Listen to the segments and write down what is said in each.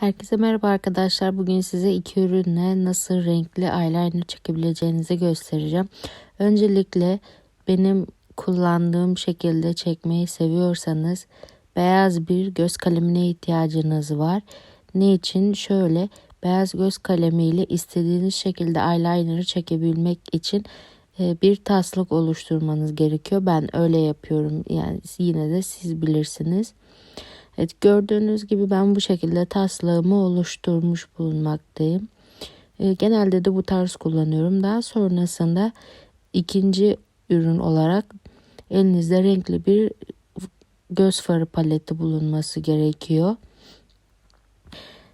Herkese merhaba arkadaşlar. Bugün size iki ürünle nasıl renkli eyeliner çekebileceğinizi göstereceğim. Öncelikle benim kullandığım şekilde çekmeyi seviyorsanız beyaz bir göz kalemine ihtiyacınız var. Ne için? Şöyle beyaz göz kalemiyle istediğiniz şekilde eyeliner'ı çekebilmek için e, bir taslak oluşturmanız gerekiyor. Ben öyle yapıyorum. Yani yine de siz bilirsiniz. Evet gördüğünüz gibi ben bu şekilde taslağımı oluşturmuş bulunmaktayım. E, genelde de bu tarz kullanıyorum. Daha sonrasında ikinci ürün olarak elinizde renkli bir göz farı paleti bulunması gerekiyor.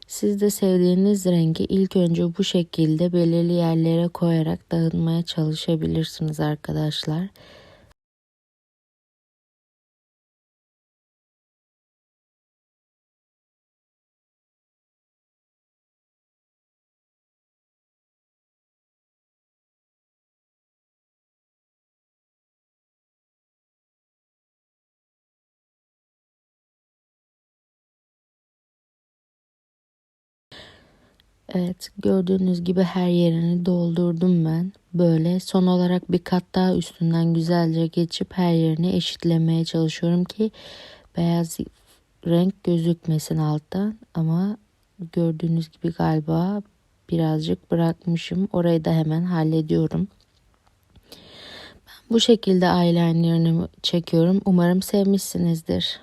Siz de sevdiğiniz rengi ilk önce bu şekilde belirli yerlere koyarak dağıtmaya çalışabilirsiniz arkadaşlar. Evet gördüğünüz gibi her yerini doldurdum ben. Böyle son olarak bir kat daha üstünden güzelce geçip her yerini eşitlemeye çalışıyorum ki beyaz renk gözükmesin alttan. Ama gördüğünüz gibi galiba birazcık bırakmışım. Orayı da hemen hallediyorum. Ben bu şekilde eyeliner'ını çekiyorum. Umarım sevmişsinizdir.